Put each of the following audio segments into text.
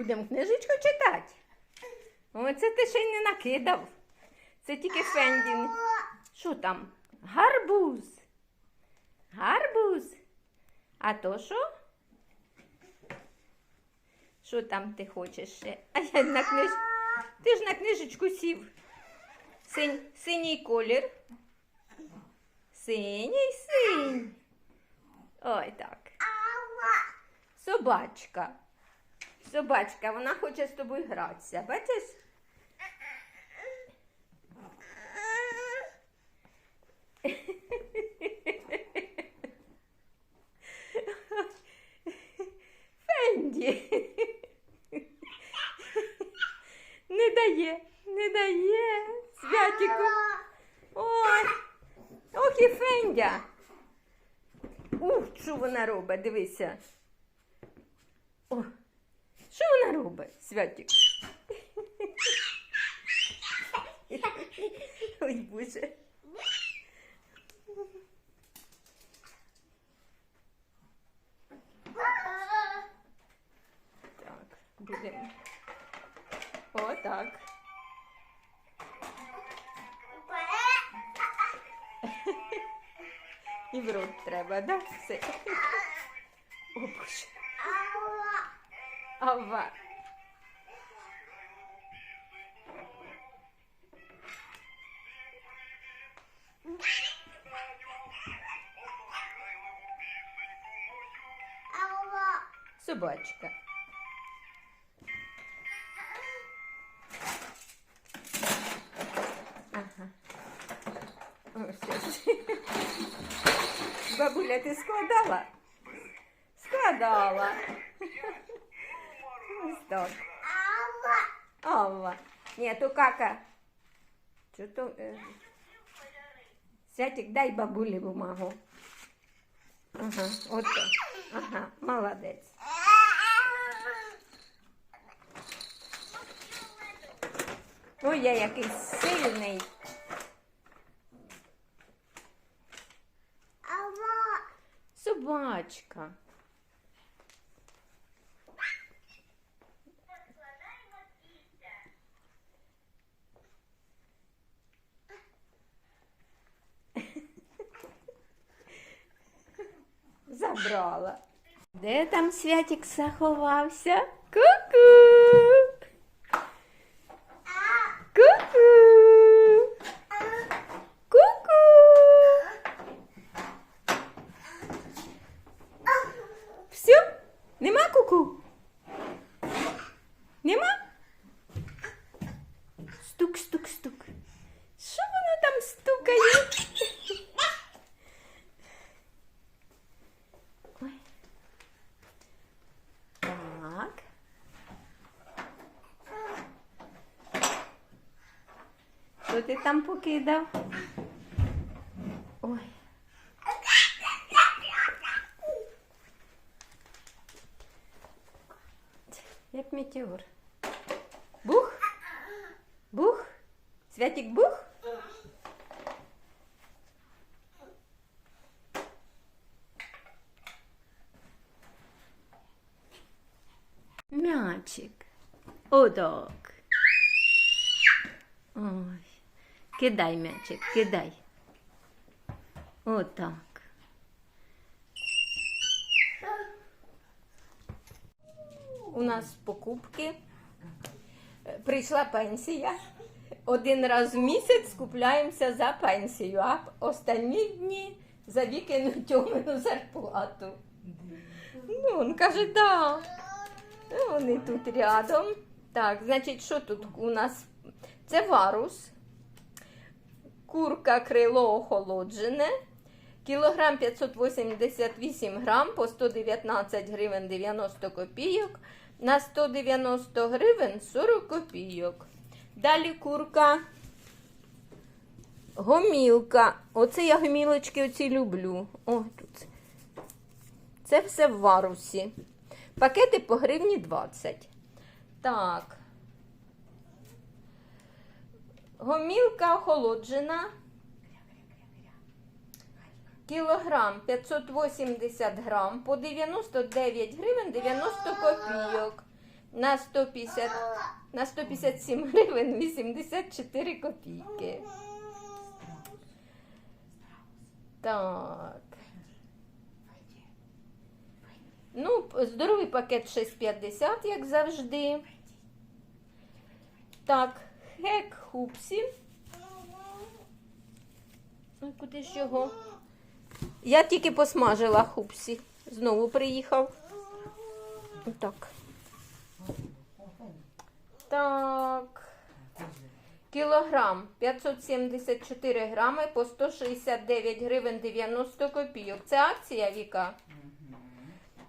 Будемо книжечку читати. Оце ти ще й не накидав. Це тільки Фендін. Що там? Гарбуз. Гарбуз. А то що? Що там ти хочеш ще? А я на книж... Ти ж на книжечку сів. Синь... Синій колір. Синій синь. Ой, так. Собачка. Собачка, вона хоче з тобою гратися. Бачиш? Фенді. Не дає, не дає. Святіку. Ой. Ох і Фендя. Ух, що вона робить, дивися. О, що вона Святік? Ой, Боже. Так, будемо. О, так. І в рот треба, да? Все. О, Боже. Ава. Собачка. Ага. Ось. Бабуля, ти складала? Складала. Ось так. Алла. Ні, кака. Що то? Е... Святик, дай бабулі бумагу. Ага, от так. Ага, молодець. Ой, я який сильний. Собачка. Забрала. Де там святик заховався? Ку-ку. Ку-ку. Ку-ку. Все? Нема куку? Нема? Стук, стук, стук. Що воно там стукає? Ой. Так. Що ти там покидав? Ой. Як метеор. Бух? Бух? Святик бух? Мячик. Отак. Ой. Кидай мячик, кидай. Отак. У нас покупки. Прийшла пенсія. Один раз в місяць скупляємося за пенсію, а останні дні за вікину тьомину зарплату. Ну, він каже, да. Ну, Вони тут рядом. Так, значить, що тут у нас? Це варус, курка крило охолоджене, кілограм 588 грам по 119 гривень 90 копійок, на 190 гривень 40 копійок. Далі курка гомілка. Оце я гомілочки оці люблю. О, тут. Це все в варусі. Пакети по гривні 20. Так. Гомілка охолоджена. Кілограм 580 грам по 99 гривень 90 копійок. На 150, на 157 гривень 84 копійки. Так. Ну, здоровий пакет 6,50, як завжди. Так, хек хупсі. Ну, куди ж його? Я тільки посмажила хупсі. Знову приїхав. Так. Так. Кілограм 574 грами по 169 гривень 90 копійок. Це акція Віка?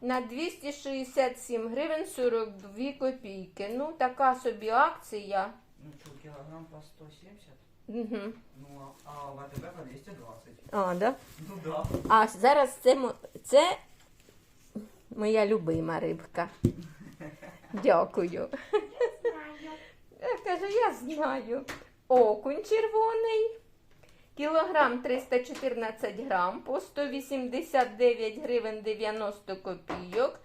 На 267 гривень 42 копійки. Ну, така собі акція. Ну что, килограмм по 170? Угу. Ну, а а в АТБ по 220. А, да? Ну да. А зараз це, мо- це моя любима рибка. Дякую. Я кажу, я знаю. Окунь червоний. Кілограм 314 грам по 189 гривень 90 копійок.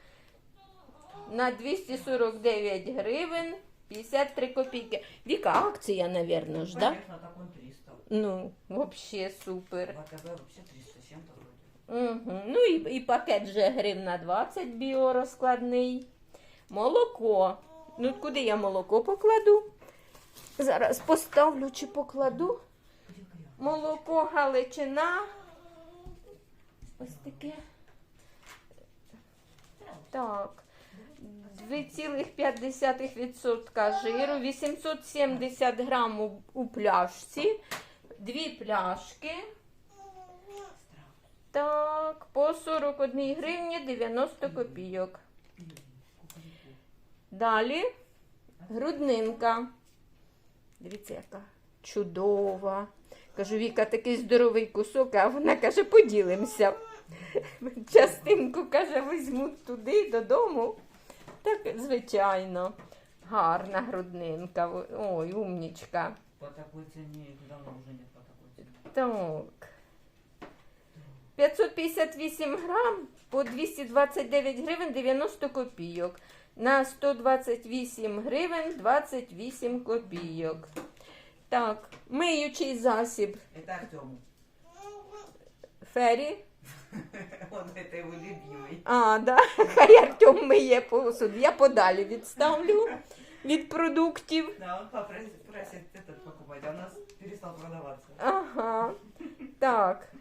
На 249 гривень 53 копійки. Віка, акція, напевно, ж, да? Конечно, так он 300. Ну, взагалі супер. В вообще 300 с чем-то вроде. Угу. Ну і, і пакет вже гривна 20 біорозкладний. Молоко. Ну куди я молоко покладу? Зараз поставлю чи покладу. Молоко Галичина. Ось таке. Так. 2,5% жиру, 870 грам у, у пляшці, дві пляшки. Так, по 41 гривні 90 копійок. Далі груднинка. Дивіться, яка чудова. Кажу, Віка, такий здоровий кусок, а вона каже, поділимося. Частинку, каже, візьму туди додому. Так, звичайно, гарна груднинка. Ой, умнічка. По такой цене их давно уже нет по. Так. 558 грам по 229 гривень 90 копійок На 128 гривень 28 копійок. Так, миючий засіб Это Артем. Фері. Он это его любимый. А, да. Хай Артем миє посуд. Я подалі відставлю від продуктів. Да, он попросит, просит этот покупать, а у нас перестал продаваться. Ага. Так.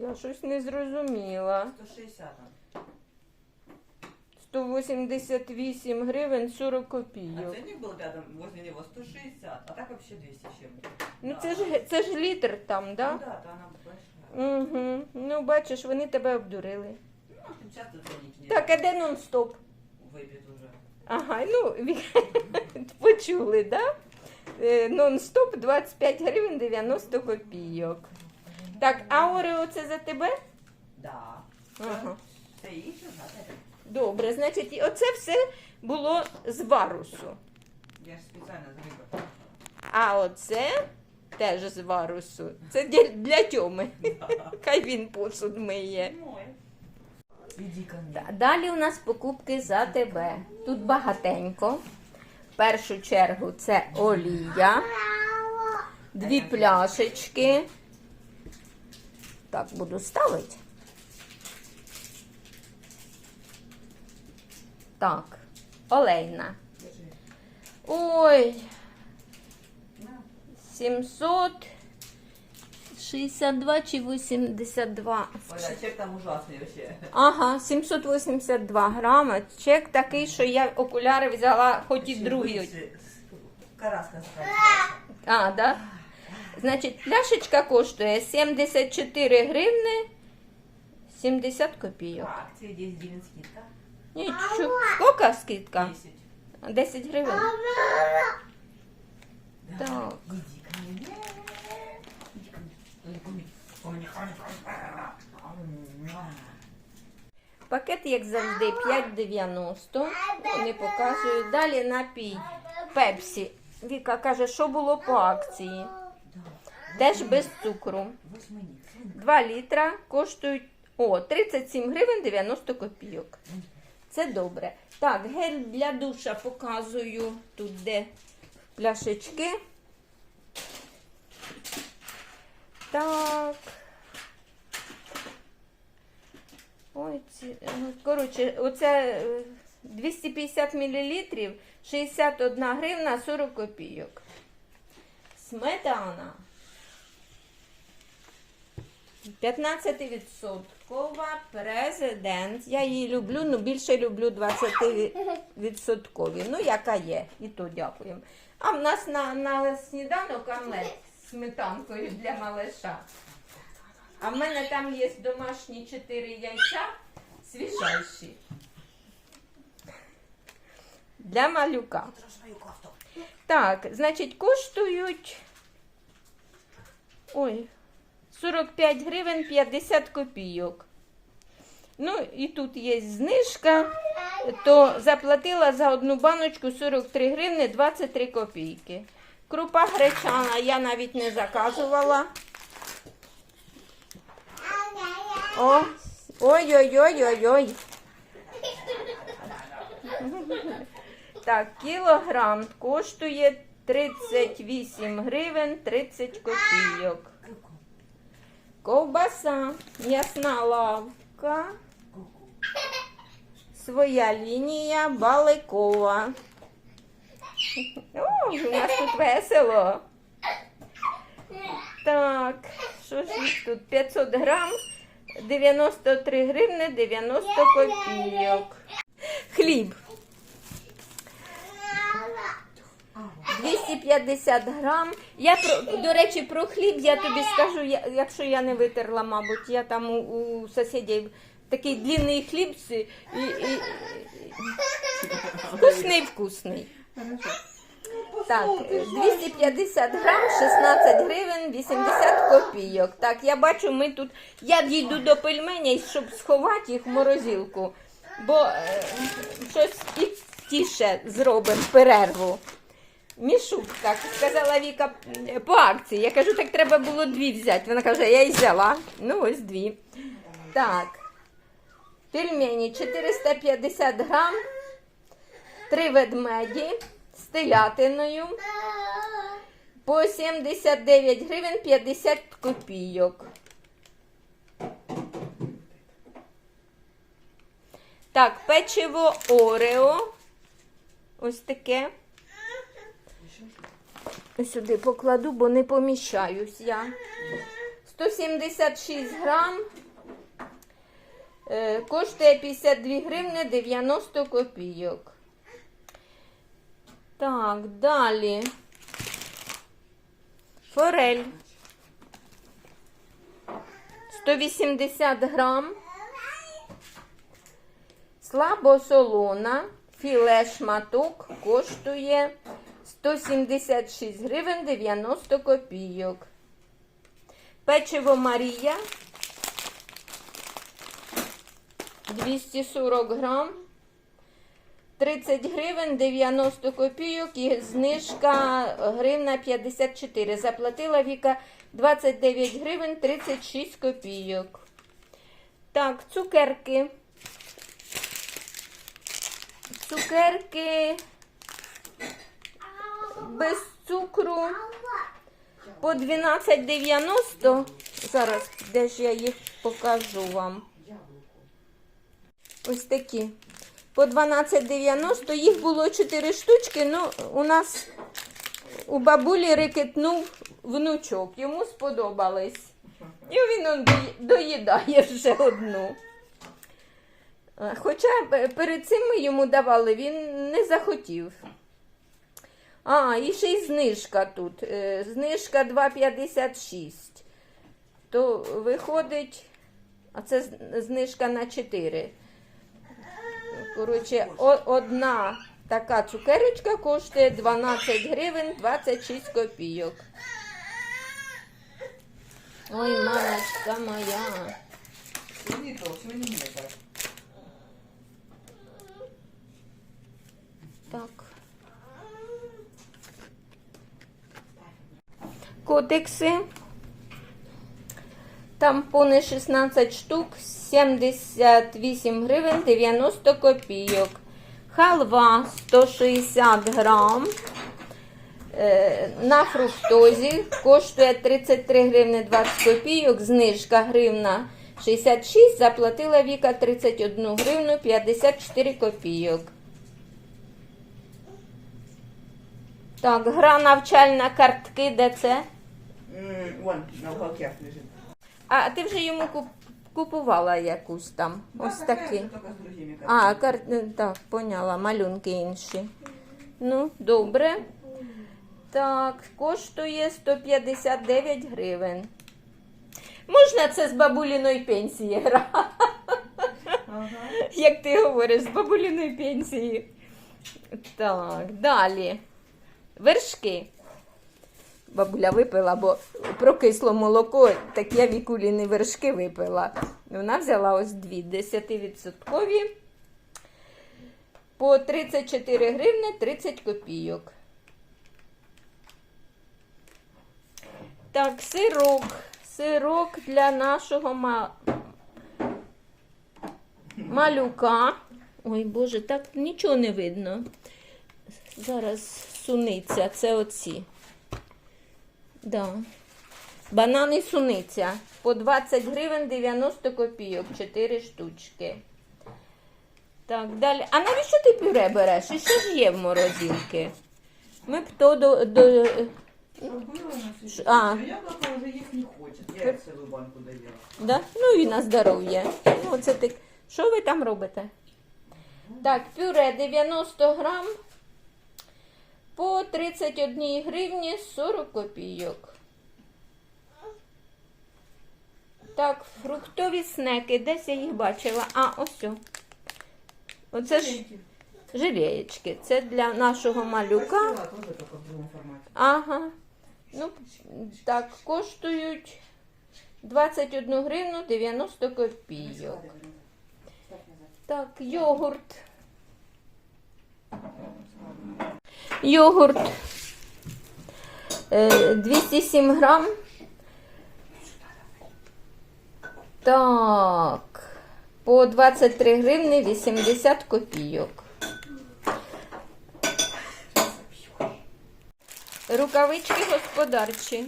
Я щось не зрозуміла. 160 он. 188 гривень 40 А копійок. ценник был рядом возле него 160, а так вообще 200 с чем-то. Ну Да. це ж це ж літр там, Ну да? да, то она большая. Угу. Ну, бачиш, вони тебе обдурили. Ну, может, часто ценник не Так, а де нон-стоп? выпьет уже. Ага, ну ві- почули, да? Е, Нон-стоп 25 гривень 90 копійок. Так, а Орео це за тебе? Да. Ага. Все інше знати. Добре, значить, і оце все було з варусу. Я ж спеціально з. А оце теж з варусу. Це для, для тьоми. Хай він посуд миє. Моє. Іди ко мне. Да, Далі у нас покупки за тебе. Тут багатенько. В першу чергу це олія, дві пляшечки. Так, буду ставити. Так, олейна. Ой, 762 чи 82. Оля, чек там ужасний вообще. Ага, 782 грама. Чек такий, що я окуляри взяла, хоч і другі. Караска. А, да? Значить, пляшечка коштує 74 гривни 70 копійок. Акції 10 гривень скидка. Нічого. Скільки скидка? 10. 10 гривень. Так. Иди ко мне. Иди ко мне. Пакет, як завжди, 5,90. Не показую. Далі напій Пепсі. Віка каже, що було по акції. Теж без цукру. Восьминик. 2 літра коштують О, 37 гривень 90 копійок. Це добре. Так, гель для душа показую тут, де пляшечки. Так. Ой, ці, ну, коротше, оце е, 250 мл, 61 гривна 40 копійок. Сметана. 15% президент. Я її люблю, ну більше люблю 20%. Ну, яка є. І то дякуємо. А в нас на, на сніданок омлет з сметанкою для малыша. А в мене там є домашні 4 яйця свіжайші. Для малюка. Так, значить, коштують. Ой, 45 гривень 50 копійок. Ну, і тут є знижка, то заплатила за одну баночку 43 гривни 23 копійки. Крупа гречана я навіть не заказувала. Ой-ой-ой-ой-ой. Так, кілограм коштує 38 гривень 30 копійок. Ковбаса, м'ясна лавка, своя лінія баликова. О, у нас тут весело. Так, що ж тут? 500 грам, 93 гривни 90 копійок. Хліб. 250 грам. Я про до речі, про хліб я тобі скажу, я, якщо я не витерла, мабуть, я там у, у сусідів такий длинний хліб і, і, і, вкусний, вкусний. Так, 250 грам, 16 гривень, 80 копійок. Так, я бачу, ми тут. Я дійду до пельменей, щоб сховати їх в морозилку. Бо е, щось і тіше зробимо перерву. Мішук, так, сказала Віка по акції. Я кажу, так треба було дві взяти. Вона каже, я і взяла. Ну, ось дві. Так. Пельмені 450 грам, три ведмеді з телятиною по 79 гривень 50 копійок. Так, печиво Орео. Ось таке. Сюди покладу, бо не поміщаюсь я. 176 грам. Е, Коштує 52 гривни 90 копійок. Так, далі. Форель. 180 грам. Слабосолона. Філе шматок коштує 176 гривень 90 копійок. Печиво Марія 240 грам. 30 гривень 90 копійок і знижка гривна 54. Заплатила Віка 29 гривень 36 копійок. Так, цукерки. Цукерки без цукру по 12,90. Зараз, де ж я їх покажу вам. Ось такі. По 12,90. Їх було 4 штучки, ну у нас у бабулі рикетнув внучок. Йому сподобались. І він доїдає вже одну. Хоча перед цим ми йому давали, він не захотів. А, і ще й знижка тут. Е, Знижка 2,56. То виходить, а це знижка на 4. Коротше, одна така цукерочка коштує 12 гривень 26 копійок. Ой, мамочка моя. Так. Кодекси. Тампони 16 штук, 78 гривень 90 копійок. Халва 160 грам. Е, На фруктозі коштує 33 гривни 20 копійок, знижка гривна 66, заплатила Віка 31 гривну 54 копійок. Так, гра навчальна картки, де це? М, Вон, на. А ти вже йому куп- купувала якусь там. Ось только с другими А, кар... е, так, поняла, малюнки інші. Ну, добре. Так, коштує 159 гривень. Можна це з бабуліної пенсії грати, Ага. як ти говориш, з бабуліної пенсії. Так, далі. Вершки. Бабуля випила, бо прокисло молоко, так я вікуліни вершки випила. Вона взяла ось дві 10% по 34 гривни 30 копійок. Так, сирок. Сирок для нашого ма... малюка. Ой, Боже, так нічого не видно. Зараз суниця, це оці. Да. Банан і суниця. По 20 гривень 90 копійок, 4 штучки. Так, далі. А навіщо ти пюре береш? І що ж є в морозилці? Ми б то до. до... А. Яблоко уже есть не хочет. Я целую банку доела. Да? Ну і на здоров'я. Ну, оце так. Що ви там робите? Так, пюре 90 грам по 31 гривні 40 копійок. Так, фруктові снеки. Десь я їх бачила. А, ось. о. Оце ж жилеєчки. Це для нашого малюка. Ага. Ну, так, коштують 21 гривну 90 копійок. Так, йогурт. Йогурт. Е, 207 грам. Так. По 23 гривни 80 копійок. Рукавички господарчі.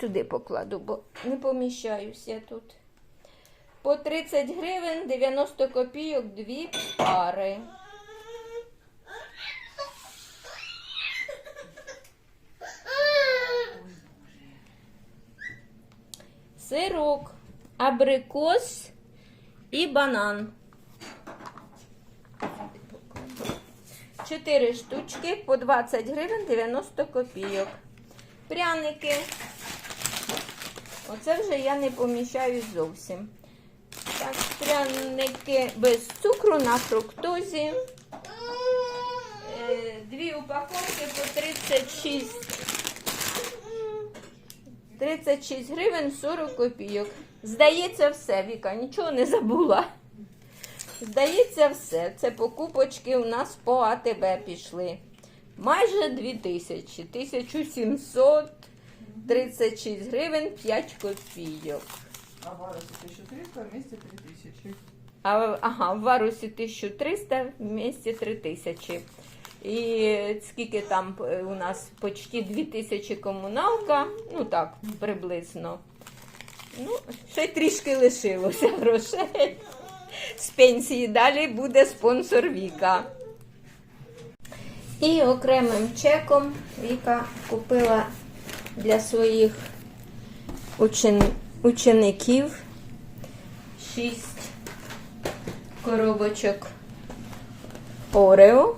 Сюди покладу, бо не поміщаюся тут. По 30 гривень 90 копійок дві пари. Сирок, абрикос і банан. Чотири штучки по 20 гривень 90 копійок. Пряники. Оце вже я не поміщаю зовсім. Так, пряники без цукру на фруктозі. Е, Дві упаковки по 36. 36 гривень 40 копійок. Здається, все, Віка, нічого не забула. Здається, все. Це покупочки у нас по АТБ пішли. Майже 2000. 1736 гривень 5 копійок. А варусы 1300, вместе 3000. А, ага, в варусі 1300, в місті 3000. І скільки там е, у нас почти 2000 комуналка, ну так, приблизно. Ну, ще й трішки лишилося грошей. З пенсії далі буде спонсор Віка. І окремим чеком Віка купила для своїх учен... учеників 6 коробочок Орео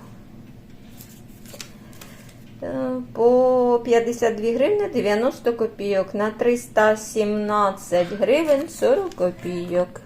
по 52 гривні 90 копійок на 317 гривень 40 копійок.